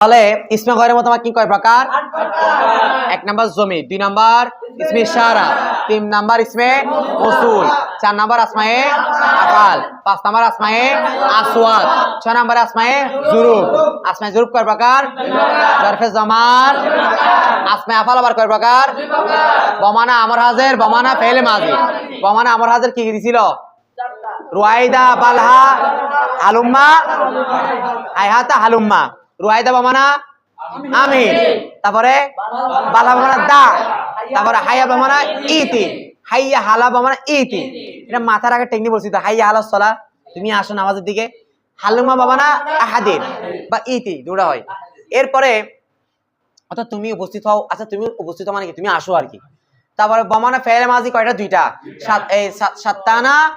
তাহলে ইসমে গয়ের মতো আমার কি কয় প্রকার? এক নাম্বার জমি দুই নাম্বার ইসমে ইশারা তিন নাম্বার ইসমে মসুল চার নাম্বার আসমায়ে আকাল পাঁচ নাম্বার আসমায়ে আসওয়াদ ছয় নাম্বার আসমায়ে জুরুব। আসমায়ে জুরুব কয় প্রকার? জরফে জামান আসমায়ে আফাল আবার কয় প্রকার? বমানা আমর হাজের বমানা ফেলে মাজি। বমানা আমর হাজের কি দিছিল? রুয়াইদা বালহা হালুম্মা হাইহাতা হালুম্মা। রুয়াইদা বামানা আমিন। তারপরে বালা বামানা দা। তারপরে হাইয়া বামানা ইতি। হাইয়া হালা বামানা ইতি। এটা মাথার আগে টেকনিক বলছি তো। হাইয়া হালা সলা। তুমি আসো নামাজের দিকে। হালুমা বামানা আহাদিন বা ইতি দুটা হয়। এরপরে অর্থাৎ তুমি উপস্থিত হও। আচ্ছা তুমি উপস্থিত হও মানে কি? তুমি আসো আর কি। তারপরে বমানা ফেলে মাঝি কয়টা? দুইটা। সাত এই সাত- সাত্তানা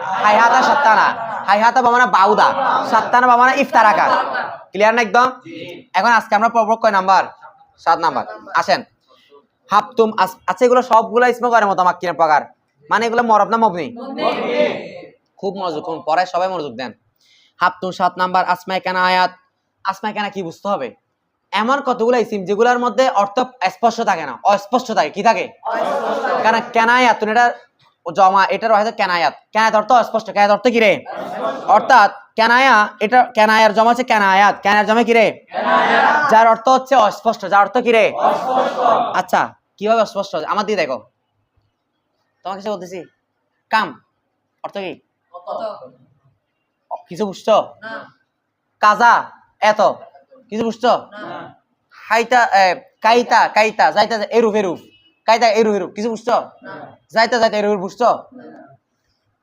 হাইহাতা সাত্তানা। হাইহাতা বামানা বাউদা। সাত্তানা বামানা ইফতারাকা। ক্লিয়ার না একদম? এখন আজকে আমরা পড়ব কয় নাম্বার? সাত নাম্বার। আসেন। হাফতুম আচ্ছা এগুলো সবগুলো ইসমে করে মতো আমার কিনা প্রকার। মানে এগুলো মরব না মবনি? খুব মনোযোগ করুন পড়ায় সবাই মনোযোগ দেন। হাফতুম সাত নাম্বার আসমাই কেনা আয়াত। আসমাই কেনা কি বুঝতে হবে? এমন কতগুলো ইসিম যেগুলোর মধ্যে অর্থ স্পষ্ট থাকে না অস্পষ্ট থাকে। কি থাকে? কারণ কেনায়াত তুমি এটা জমা এটার হয়তো কেনায়াত। কেনায়াত অর্থ স্পষ্ট কেনায়াত অর্থ কি রে? অর্থাৎ কেনায়া এটা কেনায়ার জমা হচ্ছে কেনায়াত। কেনায়ার জমা কি রে? যার অর্থ হচ্ছে অস্পষ্ট যার অর্থ কি রে? আচ্ছা কীভাবে অস্পষ্ট? আমার দিয়ে দেখো। তোমাকে কিছু বলতেছি কাম অর্থ কি? কিছু বুঝছ? কাজা এত। কিছু বুঝছ? হাইতা কাইতা কাইতা যাইতা এরুফ এরুফ কাইতা এরুফ এরুফ কিছু বুঝছ? যাইতা যাইতা এরুফ বুঝছ?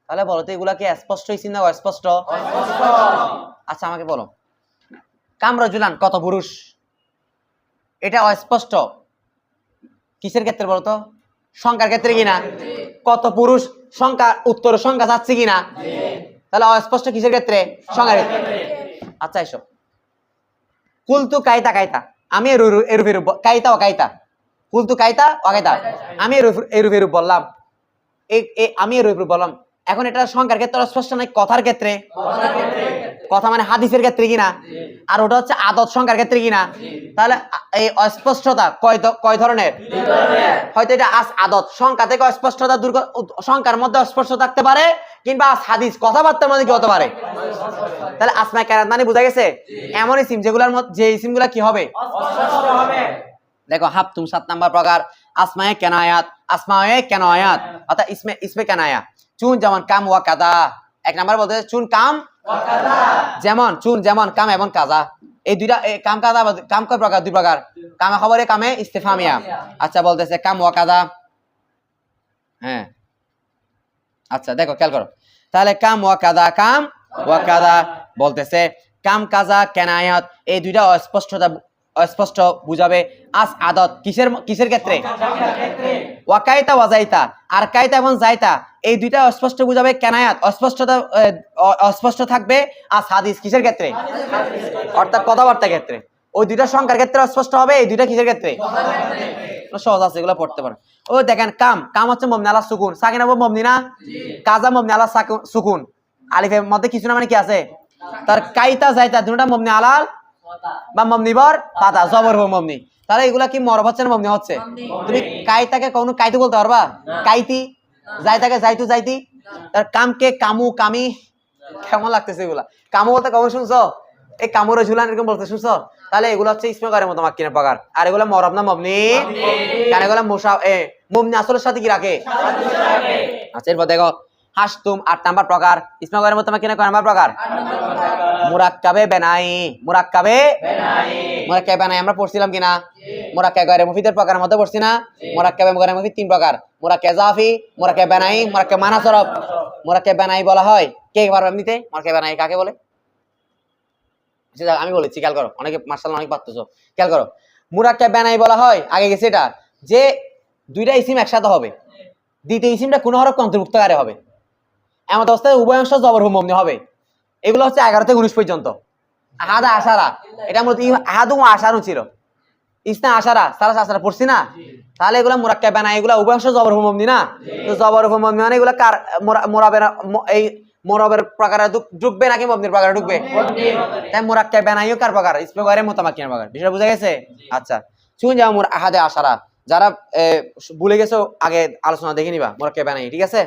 তাহলে বলো তো এগুলা কি স্পষ্ট হয়েছে না অস্পষ্ট? আচ্ছা আমাকে বলো। কামরা জুলান কত পুরুষ? এটা অস্পষ্ট। কিসের ক্ষেত্রে বলো তো? সংখ্যার ক্ষেত্রে কিনা কত পুরুষ? সংখ্যা উত্তর সংখ্যা যাচ্ছে কিনা তাহলে অস্পষ্ট কিসের ক্ষেত্রে? সংখ্যার ক্ষেত্রে। আচ্ছা এসো। কুলতু কাইতা কাইতা। আমি এরু এরু কাইতা ও কাইতা। কুলতু কাইতা ও কাইতা আমি এরু এরু ফেরু বললাম। এই এই- আমি এরু ফেরু বললাম। এখন এটা সংখ্যার ক্ষেত্রে স্পষ্ট নাই কথার ক্ষেত্রে। কথা মানে হাদিসের ক্ষেত্রে কিনা? আর ওটা হচ্ছে আদত সংখ্যার ক্ষেত্রে কিনা? তাহলে এই অস্পষ্টতা কয় কয় ধরনের? হয়তো এটা আস আদত। সংখ্যা থেকে অস্পষ্টতা দূর সংখ্যার মধ্যে অস্পষ্ট থাকতে পারে কিংবা আস হাদিস কথাবার্তার মধ্যে কি হতে পারে? তাহলে আসমায় কেরাত মানে বোঝা গেছে? এমন ইসিম যেগুলোর মধ্যে যে ইসিমগুলো কি হবে। দেখো, হাফ তুম সাত নাম্বার প্রকার। আসমায়ে কেনায়াত আসমায়ে কেনায়াত অর্থাৎ ইসমে ইসমে কেনায়া চুন যেমন কাম ওয়া কাদা এক নাম্বার বলতে চুন কাম যেমন, চুন যেমন কাম এবং কাজা। এই দুইটা কাম কাদা কাম কয় প্রকার? দুই প্রকার। কামে খবরে কামে ইস্তেফামিয়া। আচ্ছা বলতেছে কাম ওয়া কাদা হ্যাঁ। আচ্ছা দেখো, খেয়াল করো। তাহলে কাম ওয়া কাদা কাম ওয়া কাদা বলতেছে কাম কাজা কেনায়াত এই দুইটা অস্পষ্টতা অস্পষ্ট বুঝাবে। আস আদত, কিসের কিসের ক্ষেত্রে? ওয়াকাইতা ওয়াজাইতা, আর কাইতা এবং জাইতা, এই দুইটা অস্পষ্ট বুঝাবে কেনায়াত। অস্পষ্টতা অস্পষ্ট থাকবে আর হাদিস, কিসের ক্ষেত্রে? অর্থাৎ কথাবার্তার ক্ষেত্রে। ওই দুইটা সংখ্যার ক্ষেত্রে অস্পষ্ট হবে, এই দুইটা কিসের ক্ষেত্রে? সহজ আছে, এগুলো পড়তে পারেন ও দেখেন, কাম কাম হচ্ছে মমনি আলা সুকুন। সাকিন আবু মমনি না? কাজা মমনি আলা সাকু- সুকুন। আলিফের মধ্যে কিছু না মানে কি আছে? তার কাইতা যাইতা দুটা মমনি আলাল। বা মমনি বর পাতা জবর হো মমনি। তাহলে এগুলা কি মরব হচ্ছে না মমনি হচ্ছে? তুমি কাইতাকে কোনো কাইতু বলতে পারবা কাইতি? যাইতাকে যাইতু যাইতি? তার কামকে কামু কামি কেমন লাগতেছে এগুলা কামু বলতে কেমন শুনছো? এই কামুরে ঝুলান এরকম বলতে শুনছো? তাহলে এগুলো হচ্ছে ইসমে করে মতো আমার পাকার আর এগুলো মরব না মমনি? কারণ এগুলো মুসা এ মমনি আসলের সাথে কি রাখে? আচ্ছা এরপর দেখো হাসতুম আট নাম্বার প্রকার। ইসমে করে মতো আমার কিনে কয় নাম্বার প্রকার। মুরাক্কাবে বেনাই মুরাক্কাবে মুরাক্কাবে বেনাই আমরা পড়ছিলাম কিনা? গয়রে মুফিদের প্রকারের মধ্যে পড়ছি না? মুরাক্কাবে গয়রে মুফিদ তিন প্রকার। জাফি বেনাই মুরাক্কাবে বেনাই বলা হয় কে পারবে এমনিতে? বেনাই কাকে বলে? আচ্ছা, আমি বলেছি খেয়াল করো। অনেকে মার্শাল অনেক পারতেছো। খেয়াল করো। মুরাক্কাবে বেনাই বলা হয় আগে গেছে এটা যে দুইটা ইসিম একসাথে হবে। দ্বিতীয় ইসিমটা কোন হরফ অন্তর্ভুক্তকারে হবে? এমন অবস্থায় উভয় অংশ জবর হবে। এগুলো হচ্ছে এগারো থেকে উনিশ পর্যন্ত। আহাদা আশারা। এটা মূলত আহাদু আশারু ছিল। ইসনা আশারা। সারা আশারা পড়ছি না? তাহলে এগুলো মোরাক্কা বেনা এগুলো উভয় অংশ জবর হুম না তো জবর হুম মানে এগুলো কার মোরা- মোরাবে এই মোরবের প্রকারে ঢুকবে নাকি মবনির প্রকারে ঢুকবে তাই মুরাক্কাব বানাইও কার প্রকার? ইসমে গয়রে মুতামাক্কিনের প্রকার। বিষয়টা বুঝা গেছে? আচ্ছা। শুন যাও মুর আহাদে আশারা। যারা ভুলে গেছো আগে আলোচনা দেখে নিবা মুরাক্কাব বানাই ঠিক আছে?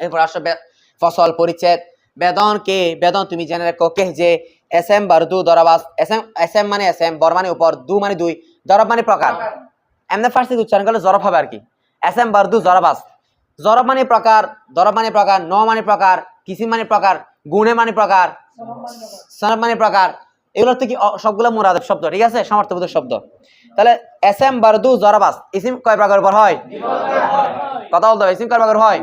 এরপর আসো বে- ফসল পরিচ্ছেদ। বেদন কে বেদন তুমি জেনে রাখো কে যে এস এম বার দু দরাবাস এস এম এস এম মানে এস এম বর মানে উপর দু মানে দুই দরব মানে প্রকার। এমনি ফার্স্ট থেকে উচ্চারণ করলে জরব হবে আর কি। এস এম বার দু জরাবাস জরব মানে প্রকার দরব মানে প্রকার ন মানে প্রকার কিসিম মানে প্রকার গুণে মানে প্রকার সনব মানে প্রকার এগুলো থেকে অ- সবগুলো মুরাদ শব্দ ঠিক আছে? সমর্থবোধক শব্দ। তাহলে এস এম বারদু জরাবাস ইসিম কয় প্রকার উপর হয়? কথা বলতে হবে ইসিম কয় প্রকার হয়।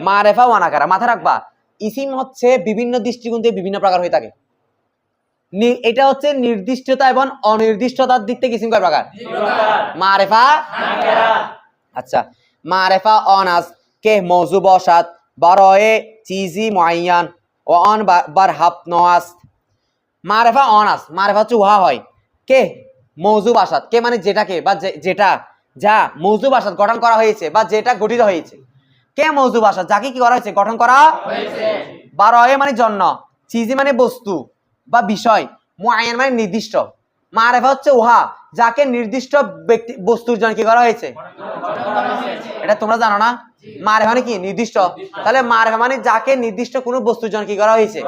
মারেফা ওয়ানাকারা মাথা রাখবা। ইসিম হচ্ছে বিভিন্ন দৃষ্টিকোণ থেকে বিভিন্ন প্রকার হয়ে থাকে। এটা হচ্ছে নির্দিষ্টতা এবং অনির্দিষ্টতার দিক থেকে ইসিম কয় প্রকার? মারেফা? আচ্ছা মারেফা অনাস কে মৌজু বসাত বারয়ে চিজি মুআইয়ান ও অন বার হাপ নওয়াস মারেফা অনাস মারেফা হচ্ছে উহা হয়। কে মৌজু বাসাত কে মানে যেটাকে বা যেটা যা মৌজু বাসাত গঠন করা হয়েছে বা যেটা গঠিত হয়েছে। কে মৌজু বাসাত যাকে কি করা হয়েছে? গঠন করা বারয়ে মানে জন্য চিজি মানে বস্তু বা বিষয় মুআইয়ান মানে নির্দিষ্ট। মারেফা হচ্ছে উহা যাকে নির্দিষ্ট ব্যক্তি বস্তুর জন্য কি করা হয়েছে? এটা তোমরা জানো না? মারেফা মানে কি? নির্দিষ্ট। তাহলে মারেফা মানে যাকে নির্দিষ্ট কোনো বস্তুর জন্য কি করা হয়েছে?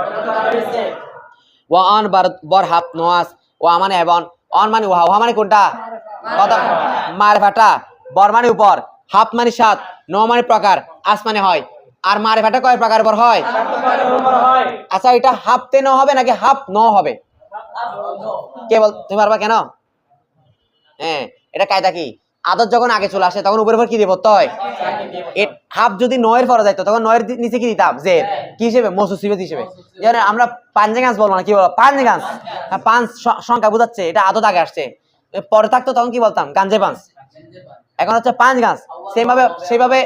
ওয়ান বার বর হাপ নোয়াস ওয়া মানে এবং অন মানে উহা উহা মানে কোনটা? মারেফাটা বর মানে উপর হাফ মানে সাত ন মানে প্রকার। আস মানে হয়। আর মারেফাটা কয় প্রকার উপর হয়? আচ্ছা এটা হাফতে ন হবে নাকি হাফ ন হবে? কে বল তুমি পারবা কেন? হ্যাঁ এটা কায়দা কি? আদত যখন আগে চলে আসে তখন উপরে উপর কি দিয়ে পড়তে হয় হাফ যদি নয়ের পরে যাইতো তখন নয়ের নিচে কি দিতাম? যে কি হিসেবে? মসুসিবত হিসেবে। যেমন আমরা পাঞ্জে গাছ বলব না কি বলব? পাঞ্জে গাছ হ্যাঁ, পাঁচ সংখ্যা বোঝাচ্ছে এটা আদত আগে আসছে। পরে থাকতো তখন কি বলতাম? গাঞ্জে পাঁচ এখন হচ্ছে পাঁচ গাছ সেইভাবে সেইভাবে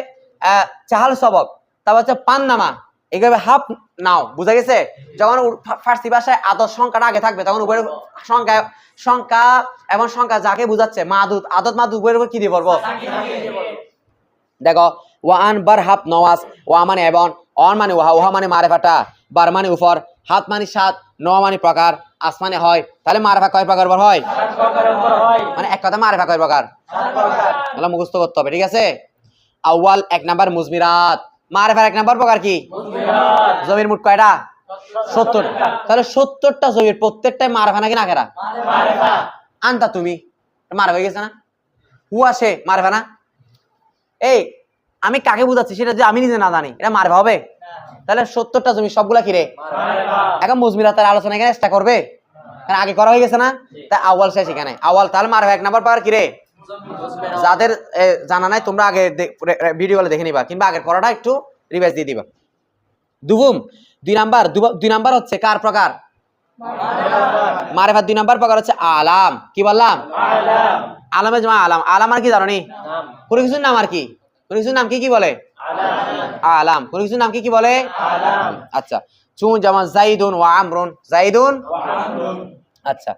চাহাল সবক। তারপর হচ্ছে পান নামা। এইভাবে হাফ নাও বুঝা গেছে? যখন ফার্সি ভাষায় আদত সংখ্যাটা আগে থাকবে তখন উপরে সংখ্যা সংখ্যা এবং সংখ্যা যাকে বুঝাচ্ছে মাদুত আদত মাদুত উপরের উপর কি দিয়ে পড়ব? দেখো ওয়ান বার হাফ নওয়াজ ওয়া মানে এবং অন মানে ওহা ওহা মানে মারেফাটা বার মানে উপর হাত মানে সাত ন মানে প্রকার আস মানে হয়। তাহলে মারেফা কয় প্রকার হয়? মানে এক কথা মারেফা কয় প্রকার? মুখস্থ করতে হবে ঠিক আছে? আউয়াল এক নাম্বার মুজমিরাত। মারেফার এক নাম্বার প্রকার কি? জমির মুট কয়টা? সত্তর। তাহলে সত্তরটা জমির প্রত্যেকটাই মারেফা নাকি না কেরা আনতা তুমি। মারেফা হয়ে গেছে না? হু আসে মারেফা না? এই আমি কাকে বুঝাচ্ছি সেটা যে আমি নিজে না জানি। এটা মারবে হবে? তাহলে সত্তরটা জমি সবগুলা কিরে এখন মুজমিরাতের আলোচনা এখানে চেষ্টা করবে? আগে করা হয়ে গেছে না? তাই আওয়াল শেষ এখানে। আওয়াল তাহলে মারবে এক নাম্বার পাওয়ার কিরে যাদের জানা নাই, তোমরা আগে ভিডিও দেখে নিবা, কিংবা আগের পড়াটা একটু রিভাইজ দিয়ে দিবা। দুবুম, দুই নাম্বার দুই নাম্বার হচ্ছে কার প্রকার? মারেফার দুই নাম্বার প্রকার হচ্ছে আলাম। কি বললাম? আলামে জমা, আলাম। আলাম আর কি জানো কোনো কিছুর নাম আর কি? কোনো কিছুর নাম কি কি বলে? আলাম। কোনো কিছুর নাম কি কি বলে? আচ্ছা চুন যেমন জাইদুন ওয়া আমরুন। জাইদুন? আচ্ছা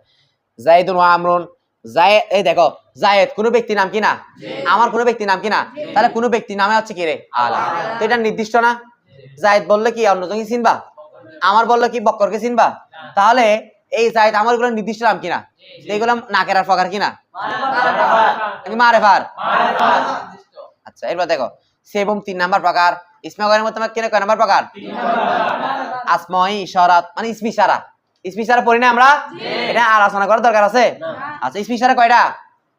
জাইদুন ওয়া আমরুন। জায়েদ এই দেখো জায়েদ কোনো ব্যক্তির নাম কি না? আমার কোনো ব্যক্তির নাম কি না? তাহলে কোনো ব্যক্তির নামে হচ্ছে কি রে? আলাম তো এটা নির্দিষ্ট না? জায়েদ বললে কি অন্যজনকে চিনবা? আমার বললে কি বক্করকে চিনবা? তাহলে এই জায়েদ আমারগুলো নির্দিষ্ট নাম কিনা এইগুলো নাকেরার প্রকার কিনা নাকি মারেফার আচ্ছা এবার দেখো। সেবম তিন নাম্বার প্রকার। ইসমাগরের মধ্যে কেন কয় নাম্বার প্রকার? আসময় ইশারাত মানে ইসমি ইশারা ইসমি ইশারা পড়ি না আমরা? এটা আলোচনা করার দরকার আছে? আচ্ছা ইসমি ইশারা কয়টা?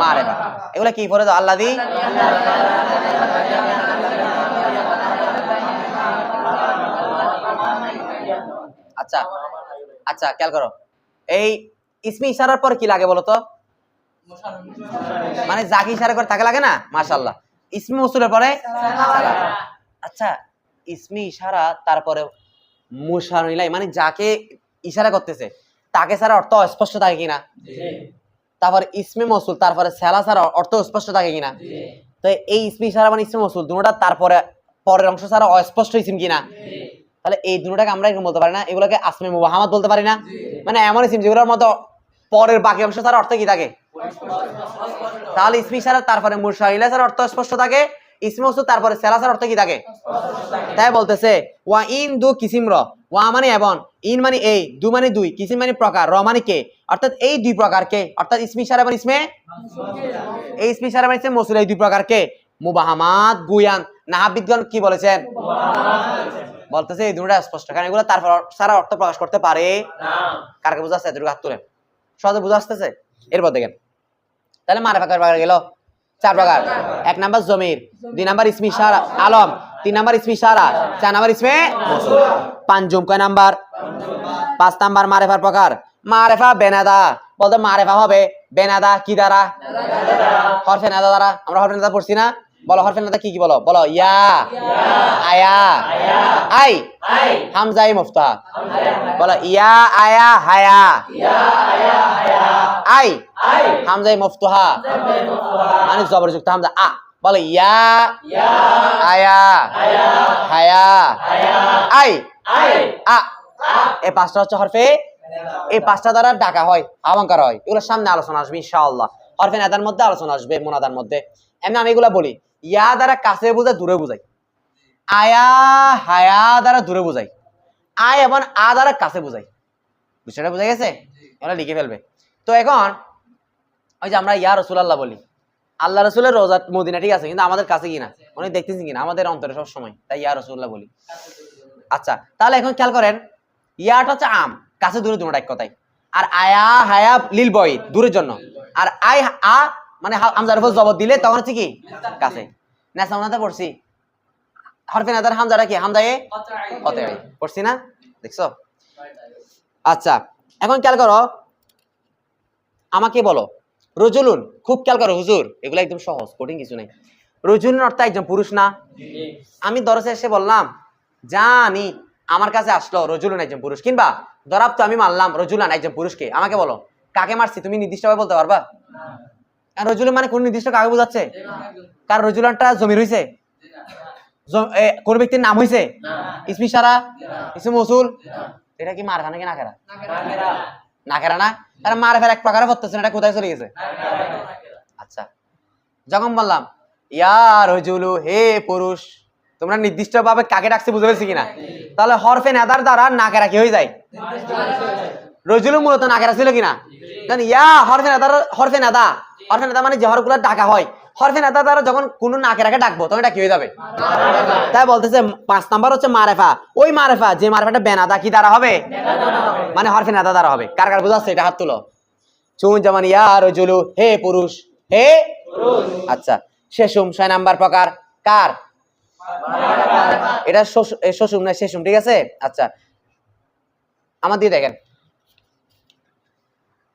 মারেফা এগুলা কি দাও আল্লাহ দি আচ্ছা আচ্ছা খেয়াল করো। এই ইসমি ইশারার পর কি লাগে বলো তো? মানে যাকে ইশারা করে তাকে লাগে না? মাশাল্লাহ ইসমি মসুলের পরে? আচ্ছা ইসমি ইশারা তারপরে মুশারিলাই মানে যাকে ইশারা করতেছে, তাকে ছাড়া অর্থ অস্পষ্ট থাকে কিনা? তারপর ইসমে মসুল তারপরে সেলা ছাড়া অর্থ স্পষ্ট থাকে কিনা? তো এই ইসমে ইশারা মানে ইসমে মসুল দুটোটা তারপরে পরের অংশ ছাড়া অস্পষ্ট ইসিম কিনা? তাহলে এই দুটোটাকে আমরা এরকম বলতে পারি না এগুলোকে আসমে মুবাহামাদ বলতে পারি না। মানে এমন ইসিম যেগুলোর মতো পরের বাকি অংশ ছাড়া অর্থ কি থাকে? তাহলে ইসমি ছাড়া তারপরে মুরসাহিলা ছাড়া অর্থ স্পষ্ট থাকে। তারপরে সেলা ছাড়া অর্থ কি থাকে তাই বলতেছে, ওয়া ইন দু কিসিম র। ওয়া মানে এবং ইন মানে এই, দু মানে দুই, কিসিম মানে প্রকার, র মানে কে? অর্থাৎ এই দুই অর্থাৎ মানে ইসমে? এই মানে ইসমে মসুল, এই দুই গুয়ান। নাহাবিদগণ কি বলেছেন? বলতেছে, এই দুটোটা স্পষ্ট, কারণ এগুলো তারপর সারা অর্থ প্রকাশ করতে পারে। কারকে বোঝা আসছে এতটুকু হাত তুলেন। সহজে বোঝা আসতেছে? এরপর দেখেন। তাহলে মারাফা কয় প্রকার গেল। চার প্রকার। এক নাম্বার জমির, দুই নাম্বার ইসমি সারা আলম, তিন নাম্বার ইসমি সারা চার নাম্বার ইসমে। পাঁচম কয় নাম্বার? পাঁচ নাম্বার মারেফার প্রকার। মারেফা বেনাদা। বলতে মারেফা হবে বেনাদা কি দ্বারা? হরফে নাদা দ্বারা। আমরা হরফে নাদা পড়ছি না। বলো হরফে নাদা কি কি বলো? বলো ইয়া। আয়া। আই। হামজাই মুফতা বলো ইয়া আয়া হায়া। আই। হামজাই মুফতুহা। মানে জবরযুক্ত হামজা। আ। বলে ইয়া। আয়া। হায়া। আই। আ। এই পাঁচটা হচ্ছে হরফে? এই পাঁচটা দ্বারা ডাকা হয় আহ্বান হয়। এগুলোর সামনে আলোচনা আসবে ইনশাআল্লাহ। হরফে নাদার মধ্যে আলোচনা আসবে মোনাদার মধ্যে। এমনি আমি এগুলা বলি। ইয়া দ্বারা কাছে বোঝায় দূরে বোঝাই আয়া হায়া দ্বারা দূরে বোঝাই আয় এবং আ দ্বারা কাছে বোঝাই বিষয়টা বোঝা গেছে? এগুলো লিখে ফেলবে। তো এখন ওই যে আমরা ইয়া রসুলাল্লাহ বলি। আল্লাহ রসুলের রোজা মদিনা ঠিক আছে? কিন্তু আমাদের কাছে কিনা? উনি দেখতেছি কিনা? আমাদের অন্তরে সব সময় তাই ইয়া রসুল্লাহ বলি। আচ্ছা তাহলে এখন খেয়াল করেন ইয়াটা হচ্ছে আম কাছে দূরে দূরে এক কথাই। আর আয়া হায়া লিল বয় দূরের জন্য। আর আই আ মানে হামজার উপর জবর দিলে তখন হচ্ছে কি? কাছে। নেশা ওনাতে পড়ছি। হরফে নাদার হামজাটা কি? হামদায়ে হতে পড়ছি না? দেখছ? আচ্ছা এখন খেয়াল করো আমাকে বলো রজুলুন খুব খেয়াল করো হুজুর এগুলো একদম সহজ কঠিন কিছু নেই। রজুলুন অর্থ একজন পুরুষ না? আমি দরসে এসে বললাম জানি আমার কাছে আসলো রজুলুন একজন পুরুষ। কিংবা দরাব তো আমি মানলাম রজুলান একজন পুরুষকে। আমাকে বলো কাকে মারছি তুমি নির্দিষ্টভাবে বলতে পারবা? আর রজুলুন মানে কোন নির্দিষ্ট কাকে বোঝাচ্ছে? কার রজুলানটা জমির হইছে? জ- এ, কোন ব্যক্তির নাম হইছে? ইসমি সারা? ইসমি মসুল? এটা কি মার খানা কি না খেরা না খেরা না? তারা মার ফের এক প্রকারে পড়তেছে এটা কোথায় চলে গেছে? আচ্ছা যখন বললাম ইয়া রজুলু হে পুরুষ তোমরা নির্দিষ্ট ভাবে কাকে ডাকছে বুঝতে পেরেছি কিনা? তাহলে হরফে নেদার দ্বারা নাকেরা কি হয়ে যায়? রজুলু মূলত নাকেরা ছিল কিনা? ইয়া হরফে নেদার হরফে নেদা। হরফে নেদা মানে যে হরফগুলো ডাকা হয় হরফে নেদা দ্বারা যখন কোনো নাকেরাকে ডাকবো, তখন এটা কি হয়ে যাবে? তাই বলতেছে, পাঁচ নাম্বার হচ্ছে মারেফা। ওই মারেফা, যে মারেফাটা বেনাদা কি দ্বারা হবে? মানে হরফে নেদা দ্বারা হবে। কার কার বুঝাচ্ছে? এটা হাত তুলো। চুন যেমন ইয়া জুলু হে পুরুষ, হে আচ্ছা শেষুম, ছয় নাম্বার প্রকার, কার? এটা শ্বশুম না, শেষুম, ঠিক আছে? আচ্ছা আমার দিয়ে দেখেন।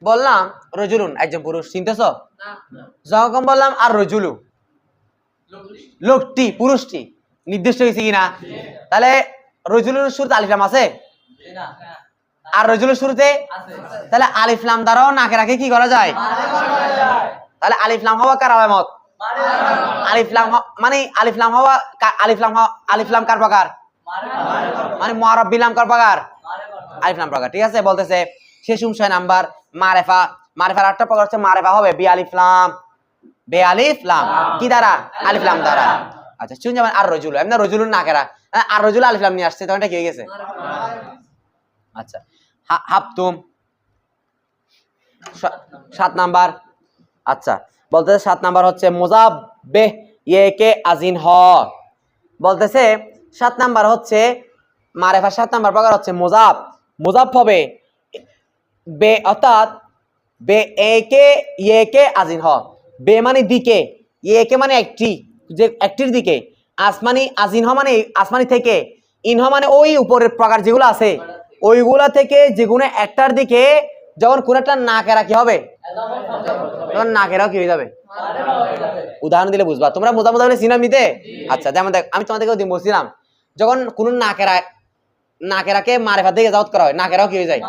বললাম রজুলুন একজন পুরুষ চিনতেছ? যখন বললাম আর রজুলু? লোকটি। পুরুষটি নির্দিষ্ট হয়েছে কিনা? তাহলে রজুলুর শুরুতে আলিফলাম আছে? আর রজুলুর শুরুতে? তাহলে আলিফলাম দ্বারাও নাকে রাখে কি করা যায়? তাহলে আলিফলাম হওয়া কার আলামত? আলিফলাম মানে আলিফলাম হওয়া আলিফলাম আলিফলাম কার প্রকার? মানে মহারব্বিলাম কার প্রকার? আলিফলাম প্রকার ঠিক আছে বলতেছে। শেষুম ছয় নাম্বার মারেফা মারেফার আটটা প্রকার হচ্ছে মারেফা হবে কি দ্বারা? আলিফলাম দ্বারা। আচ্ছা চুন যাবেন আর রজুল এমনি না কেরা? হ্যাঁ, আর রজুল আলিফলাম নিয়ে আসছে তখন কি হয়ে গেছে? আচ্ছা হাফতুম। সাত নাম্বার। আচ্ছা বলতেছে সাত নাম্বার হচ্ছে মোজাব বে ইয়ে কে আজিন হ। বলতেছে সাত নাম্বার হচ্ছে মারেফা সাত নাম্বার প্রকার হচ্ছে মোজাব। মোজাব হবে বে অর্থাৎ বে এ কে ইয়ে কে আজিন হ। বে মানে দিকে ইয়ে কে মানে একটি যে একটির দিকে। আসমানি আজিন হ মানে আসমানি থেকে ইনহ মানে ওই উপরের প্রকার যেগুলো আছে ওইগুলা থেকে যেগুলো একটার দিকে যখন কোন একটা নাকেরা কি হবে তখন নাকেরাও কি হয়ে যাবে। উদাহরণ দিলে বুঝবা। তোমরা মোটা মোটা সিনাম নিতে আচ্ছা যেমন দেখ আমি তোমাদেরকে ওদিন বলছিলাম যখন কোন নাকেরা নাকেরাকে মারেফার দিকে যাওয়াত করা হয় নাকেরাও কি হয়ে যায়?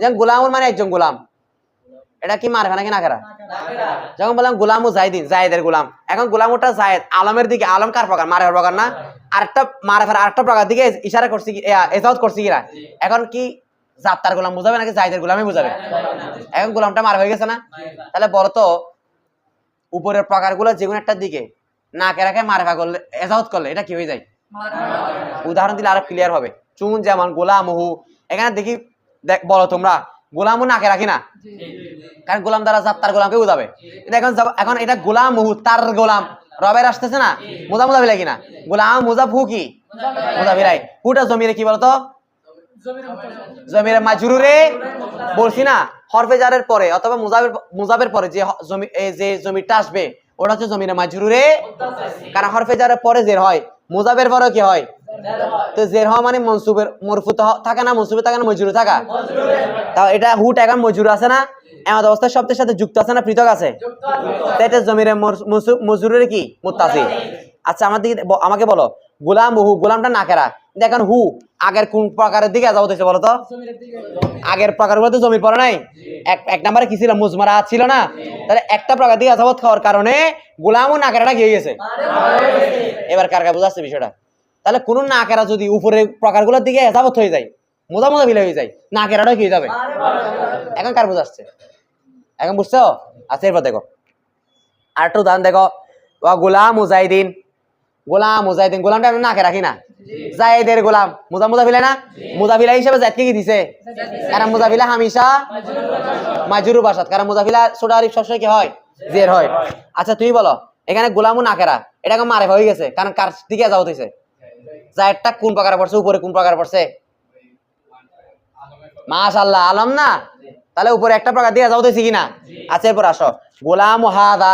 যেমন গোলামুর মানে একজন গোলাম। এটা কি মারেফা নাকি নাকেরা যখন বললাম গোলাম জাহিদিন জায়েদের গোলাম। এখন গোলামটা জায়েদ। আলমের দিকে আলম কার প্রকার? মারেফার প্রকার না। আরেকটা মারেফার আরেকটা প্রকার দিকে ইশারা করছি কি এজাউত করছি কিনা? এখন কি জাত্তার গোলাম বুঝাবে নাকি জাহিদের গোলামই বুঝাবে? এখন গোলামটা মার হয়ে গেছে না? তাহলে বলো তো উপরের প্রকারগুলো যে কোনো একটা দিকে নাকেরাকে মারেফা করলে এজাউত করলে এটা কি হয়ে যায়? উদাহরণ দিলে আরও ক্লিয়ার হবে। চুন যেমন গোলাম হু এখানে দেখি দেখ বলো তোমরা গোলামও নাকে রাখি না? কারণ গোলাম দ্বারা জাত্তার গোলামকে বুঝাবে। এখন এখন এটা গোলাম হু তার গোলাম। রবের আসতেছে না? মুজা মুজা বিলাই কিনা? গোলাম মুজা ফু কি? মুজা বিলাই হুটা জমিরে কি বলতো? জমিরে মাজরুরে বলছি না? হরফে জারের পরে অথবা মুজাবের মুজাবের পরে যে জমি এই যে জমিটা আসবে ওটা হচ্ছে জমিরে মাজরুরে কারণ হরফে জারের পরে জের হয়। মুজাবের পরে কি হয়? তো জের হওয়া মানে মনসুবের মরফু থাকে না, মনসুবে থাকে না মজুরে থাকা। তাও এটা হুট এখন মজুর আছে না? এমন অবস্থা শব্দের সাথে যুক্ত আছে না পৃথক আছে? তো এটা জমিরে মজুরের কি? মোত্তাসি। আচ্ছা আমার দিকে আমাকে বলো। গোলাম হু গোলামটা না নাকেরা এখন হু আগের কোন প্রকারের দিকে যাওয়া হচ্ছে বলো তো? আগের প্রকারগুলো তো জমির পরে নাই? এক নম্বরে কি ছিল? মুজমারা ছিল না? তাহলে একটা প্রকার দিকে যাবত খাওয়ার কারণে গোলামও নাকেরাটা গিয়ে গেছে? এবার কার কার বুঝাচ্ছে বিষয়টা? তাহলে কোন নাকেরা যদি উপরের প্রকারগুলোর দিকে যাবত হয়ে যায়, মোজা মোজা ফিলে হয়ে যায় নাকেরাটাও কি হয়ে যাবে? এখন কার বুঝাচ্ছে? এখন বুঝছ? আচ্ছা এরপর দেখো। আর একটু উদাহরণ দেখো। ওয়া গোলাম মুজাহিদিন। গোলাম মুজাহিদিন, গোলামটা আমরা নাকে রাখি না? জায়েদের গোলাম। মুজা মুজা ফিলে না? মুজাফিলা হিসেবে জাতকে কি দিছে? কারণ মুজাফিলা হামিশা মাজুরু বাসাত। কারণ মুজাফিলা ছোট আরিফ সবসময় কি হয়? জের হয়। আচ্ছা তুমি বলো এখানে গোলামু নাকেরা এটা মারে হয়ে গেছে? কারণ কার দিকে যাওয়া হইছে জায়েরটা কোন প্রকারে পড়ছে? উপরে কোন প্রকারে পড়ছে? আলম না? তাহলে উপরে একটা প্রকার দিয়ে যাও দেখছি কিনা? আচ্ছা এরপর আসো। গোলাম হাদা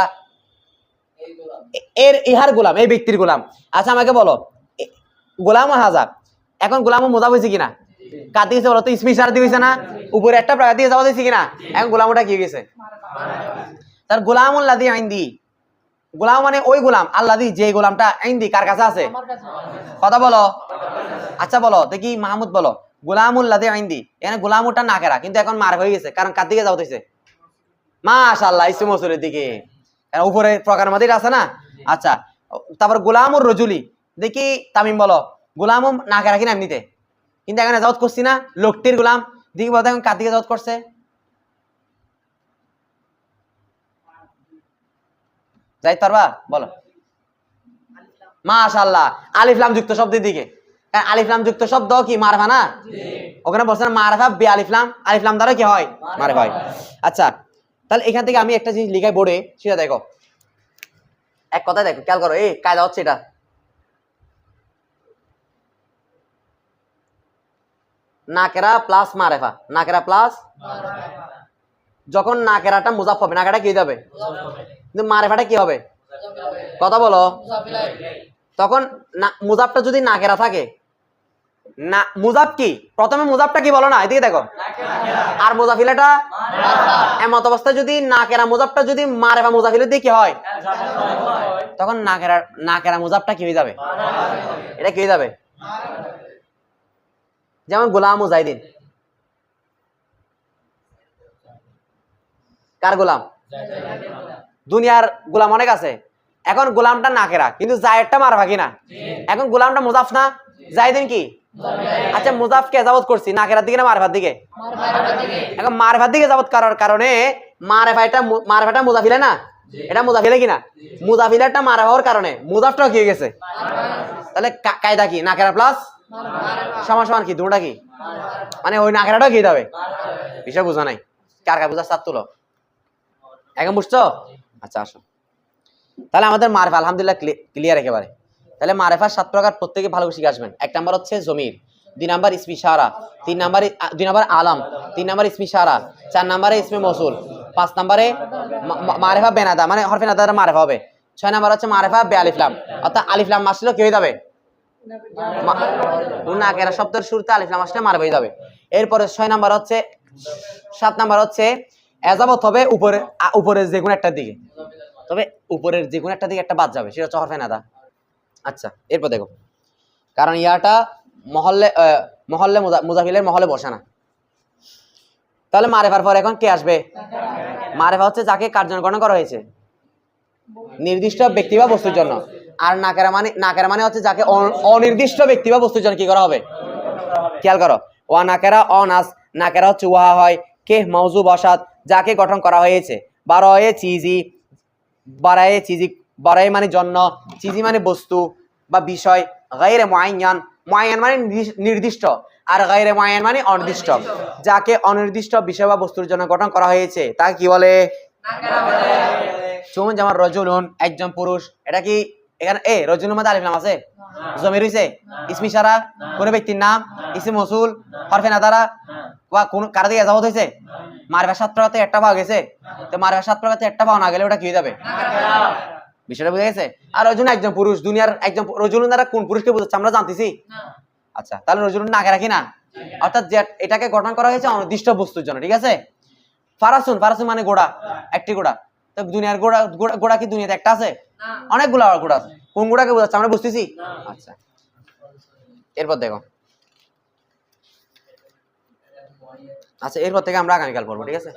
এর ইহার গোলাম এই ব্যক্তির গোলাম। আচ্ছা আমাকে বলো গোলাম হাজা এখন গোলাম মোজা হয়েছে কিনা? কার দিয়েছে বলো তো ইসমি সার দিয়েছে না? উপরে একটা প্রকার দিয়ে যাওয়া কিনা? এখন গোলামটা কি গেছে? তার গোলাম আল্লাদি আইন্দি। গোলাম মানে ওই গোলাম আল্লাদি যে গোলামটা আইন্দি কার কাছে আছে? কথা বলো। আচ্ছা বলো দেখি মাহমুদ বলো। গোলাম উল্লাদে আইন দি এখানে গোলামুটা না কেরা কিন্তু এখন মার হয়ে গেছে কারণ কার দিকে যাও হইছে মাশাল্লাহ ইসু মসুরের দিকে। উপরে প্রকার মধ্যে আছে না? আচ্ছা তারপর গোলামুর রজুলি। দেখি তামিম বলো গোলামও না কেরা কিনা এমনিতে? কিন্তু এখানে যাওয়াত করছি না, লোকটির গোলাম। দেখি বলতে এখন কার দিকে যাওয়াত করছে? যাই পারবা বলো। মাশাল্লাহ আলিফলাম যুক্ত শব্দের দিকে। কারণ আলিফলাম যুক্ত শব্দ কি, মারফা না? ওখানে না, মারফা বে আলিফলাম আলিফলাম দ্বারা কি হয়? মারফা হয়। আচ্ছা তাহলে এখান থেকে আমি একটা জিনিস লিখাই বোর্ডে, সেটা দেখো। এক কথা দেখো, খেয়াল করো, এই কায়দা হচ্ছে এটা। নাকেরা প্লাস মারেফা। নাকেরা প্লাস যখন নাকেরাটা মুজাফ হবে নাকেরা কি যাবে? কিন্তু মারেফাটা কি হবে? কথা বলো। তখন মুজাফটা যদি নাকেরা থাকে না মুজাফ কি? প্রথমে মুজাফটা কি বলো না এদিকে দেখো। আর মুজাফিলাটা এমত অবস্থায় যদি নাকেরা মুজাফটা যদি মারেফা মুজাফিলের দিকে হয়? তখন নাকেরা নাকেরা মুজাফটা কি হয়ে যাবে? এটা কি হয়ে যাবে? যেমন গোলাম মুজাহিদিন কার গোলাম? দুনিয়ার গোলাম অনেক আছে। এখন গোলামটা নাকেরা, কিন্তু জায়েরটা মারফা কিনা এখন গোলামটা মুজাফ না? জাহিদিন কি? আচ্ছা মুজাফকে যাবত করছি? নাকেরার দিকে না মারফার দিকে? এখন মারফার দিকে যাবত করার কারণে মারেফাটা মারেফাটা মুজাফিলে না? এটা মুজাফিলে কিনা মুজাফিলেরটা মারা হওয়ার কারণে মুজাফটাও কি গেছে? তাহলে কায়দা কি? নাকেরা প্লাস সমান সমান কি, দুটা কি? মানে ওই নাকেরাটাও কি হবে বিষয় বোঝা নাই। কার কার বোঝার সাত তুলো? এখন বুঝছ? আচ্ছা আসো। তাহলে আমাদের মারেফা, আলহামদুলিল্লাহ ক্লিয়ার একেবারে। তাহলে মারেফার সাত প্রকার প্রত্যেকে ভালো শিখে আসবেন। এক নাম্বার হচ্ছে জমির, দুই নাম্বার ইসমি সারা, তিন নাম্বারে দুই নাম্বার আলাম, তিন নাম্বার ইসমি সারা, চার নাম্বারে ইসমি মসুল, পাঁচ নাম্বারে মারেফা বেনাদা মানে হরফে নাদা মারেফা হবে। ছয় নাম্বার হচ্ছে মারেফা বে আলিফলাম অর্থাৎ আলিফলাম আসলে কি হয়ে যাবে। শব্দের শুরুতে হয়ে যাবে এরপরে ছয় নাম্বার হচ্ছে, সাত নাম্বার হচ্ছে, এজাবত হবে উপরে উপরের যে কোনো একটা দিকে। তবে উপরের যে কোনো একটা দিকে একটা বাদ যাবে, সেটা আচ্ছা এরপর দেখো। কারণ ইয়াটা মহল্লে মহল্লে মুজাফিলের মহলে বসে না। তাহলে মারেফার পর এখন কে আসবে? মারেফা হচ্ছে যাকে কার্যকর গণনা করা হয়েছে। নির্দিষ্ট ব্যক্তি বা বস্তুর জন্য। আর নাকেরা মানে নাকেরা মানে হচ্ছে যাকে অনির্দিষ্ট ব্যক্তি বা বস্তুর জন্য কি করা হবে? খেয়াল করো। ওয়া নাকেরা অনাস নাকেরা হচ্ছে ওয়া হয় কে মৌজু বসাত যাকে গঠন করা হয়েছে। বারোয়ে চিজি বারায়ে চিজি বারায়ে মানে জন্য চিজি মানে বস্তু বা বিষয়। গাইরে মুআইয়ান মুআইয়ান মানে নির্দিষ্ট- আর গাইরে মুআইয়ান মানে অনির্দিষ্ট। যাকে অনির্দিষ্ট বিষয় বা বস্তুর জন্য গঠন করা হয়েছে তা কি বলে? চুমন যেমন রজুলুন একজন পুরুষ। এটা কি এখানে এ মধ্যে আলিফ আছে। জমির হইছে। ইসমি সারা কোন ব্যক্তির নাম ইসি মসুল হরফে নাদারা। বা কোন কারা দিয়ে এজাবত হয়েছে মারভা সাত প্রকাতে একটা পাওয়া গেছে। তো মারভা সাত প্রকাতে একটা পাওয়া না গেলে ওটা কি যাবে? বিষয়টা বুঝে গেছে? আর রজুন একজন পুরুষ দুনিয়ার একজন রজুলুন দ্বারা কোন পুরুষকে বোঝাচ্ছে আমরা জানতেছি। আচ্ছা তাহলে রজুলুন নাকে রাখি না। অর্থাৎ এটাকে গঠন করা হয়েছে অনির্দিষ্ট বস্তুর জন্য ঠিক আছে? ফারাসুন ফারাসুন মানে গোড়া একটি গোড়া। তো দুনিয়ার গোড়া গোড়া- গোড়া কি দুনিয়াতে একটা আছে? অনেকগুলো গোড়া আছে। কোন গোড়াকে বোঝাচ্ছে? আমরা বুঝতেছি? আচ্ছা। এরপর দেখো। আচ্ছা এরপর থেকে আমরা আগামীকাল পড়ব ঠিক আছে?